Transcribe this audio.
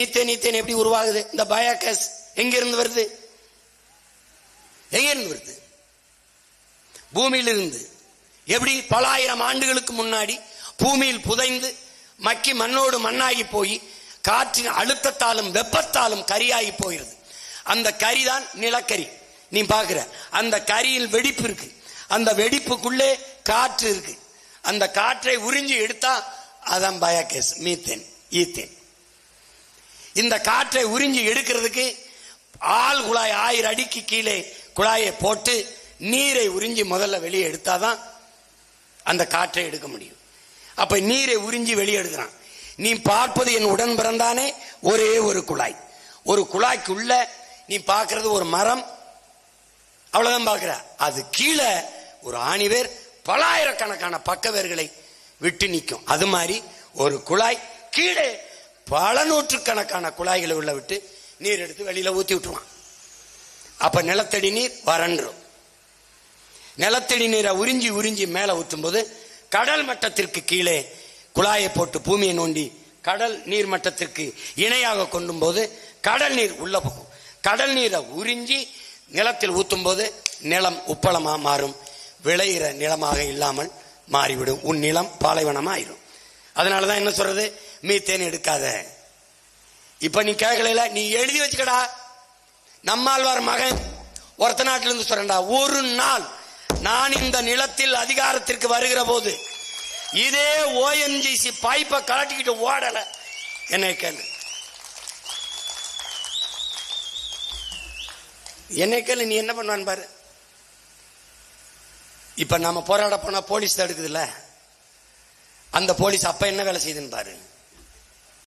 Methane ethane எப்படி உருவாகுது? இந்த பயோகேஸ் எங்க இருந்து வருது? எங்க இருந்து வருது? பூமியிலிருந்து. எப்படி? பல ஆயிரம் ஆண்டுகளுக்கு முன்னாடி பூமியில் புதைந்து மக்கி மண்ணோடு மண்ணாகி போய் காற்றின் அழுத்தத்தாலும் வெப்பத்தாலும் கரியாகி போயிருது அந்த கரி தான் நிலக்கரி. நீ பாக்குற அந்த கரியில் வெடிப்பு இருக்கு. அந்த வெடிப்புக்குள்ளே காற்று இருக்கு. அந்த காற்றை உறிஞ்சி எடுத்தா அதான் பயோகேஸ் மீத்தேன் ஈத்தேன். இந்த காற்றை உறிஞ்சி எடுக்கிறதுக்கு ஆள் குழாய் ஆயிரம் அடிக்கு கீழே குழாயை போட்டு நீரை உறிஞ்சி முதல்ல வெளியே எடுத்தாதான் அந்த காற்றை எடுக்க முடியும். அப்ப நீரை உறிஞ்சி வெளியே எடுக்கிறான். நீ பார்ப்பது என் உடன் பிறந்தானே? ஒரே ஒரு குழாய். ஒரு குழாய்க்குள்ள நீ பார்க்கறது ஒரு மரம். அவ்வளவுதான் பார்க்கிற. அது கீழே ஒரு ஆணிவேர் பலாயிரக்கணக்கான பக்கவேர்களை விட்டு நிற்கும். அது மாதிரி ஒரு குழாய் கீழே பல நூற்றுக்கணக்கான குழாய்களை உள்ள விட்டு நீர் எடுத்து வெளியில ஊத்தி விட்டுருவான். அப்ப நிலத்தடி நீர் வறண்டுரும் நிலத்தடி நீரை உறிஞ்சி உறிஞ்சி மேல ஊத்தும் போது கடல் மட்டத்திற்கு கீழே குழாயை போட்டு பூமியை நோண்டி கடல் நீர் மட்டத்திற்கு இணையாக கொண்டும் போது கடல் நீர் உள்ள போகும். கடல் நீரை உறிஞ்சி நிலத்தில் ஊத்தும் போது நிலம் உப்பளமா மாறும். விளையிற நிலமாக இல்லாமல் மாறிவிடும். உன் நிலம் பாலைவனமாக ஆயிடும் அதனால அதனாலதான் என்ன சொல்றது? மீத்தேன் எடுக்காத. இப்ப நீ கேட்கல நீ எழுதி வச்சுக்கடா. நம்மாழ்வார் மகன் ஒருத்த நாட்டில இருந்து சொல்றா ஒரு நாள் நான் இந்த நிலத்தில் அதிகாரத்திற்கு வருகிற போது இதே ஓஎன்ஜிசி பைப்பை கலட்டிக்கிட்டு ஓடல. என்னை கேளு. என்னை கேளு நீ என்ன பண்ணுவான் பாரு. இப்ப நாம போராட போனா போலீஸ் தடுக்குதுல்ல அந்த போலீஸ் அப்ப என்ன வேலை செய்யுதுன்னு பாரு.